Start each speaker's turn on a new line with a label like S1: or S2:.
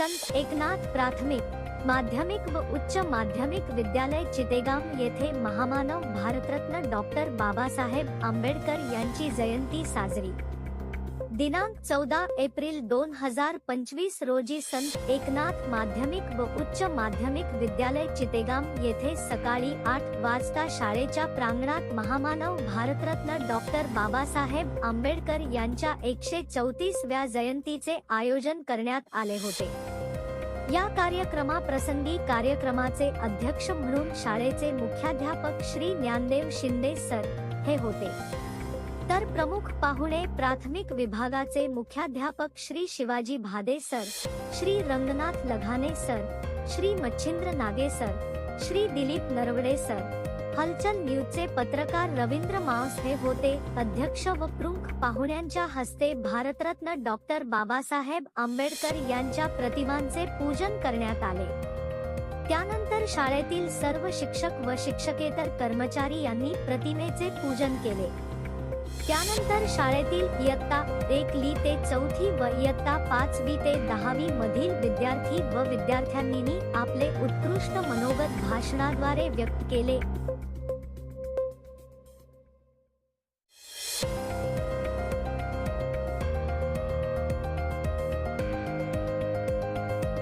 S1: संत एकनाथ प्राथमिक माध्यमिक व उच्च माध्यमिक विद्यालय चितेगाव येथे महामानव भारतरत्न डॉक्टर बाबासाहेब आंबेडकर यांची जयंती साजरी. दिनांक चौदा एप्रिल दोन हजार पंचवीस रोजी संत एकनाथ माध्यमिक व उच्च माध्यमिक विद्यालय चितेगाम येथे सकाळी आठ वाजता शाळेच्या प्रांगणात महामानव भारतरत्न डॉक्टर बाबासाहेब आंबेडकर यांच्या एकशे चौतीसव्या जयंतीचे आयोजन करण्यात आले होते. या कार्यक्रमाप्रसंगी कार्यक्रमाचे अध्यक्ष म्हणून शाळेचे मुख्याध्यापक श्री ज्ञानदेव शिंदे सर हे होते. तर प्रमुख पाहुणे प्राथमिक विभागाचे मुख्याध्यापक Shri Shivaji Bhade sir Shri Ranganath Laghane sir Shri Machhindra Nage sir Shri Dilip Narwade sir. Halchal न्यूजचे पत्रकार रवींद्र मांस हे होते अध्यक्ष व प्रमुख पाहुण्यांच्या हस्ते भारतरत्न डॉक्टर बाबासाहेब आंबेडकर यांच्या प्रतिमांचे पूजन करण्यात आले. त्यानंतर शाळेतील सर्व शिक्षक व शिक्षकेतर कर्मचारी यांनी प्रतिमेचे पूजन केले. त्यानंतर शाळेतील इयत्ता एक ली ते चौथी व इयत्ता पाचवी ते दहावी मधील विद्यार्थी व विद्यार्थ्यांनी आपले उत्कृष्ट मनोगत भाषणाद्वारे व्यक्त केले.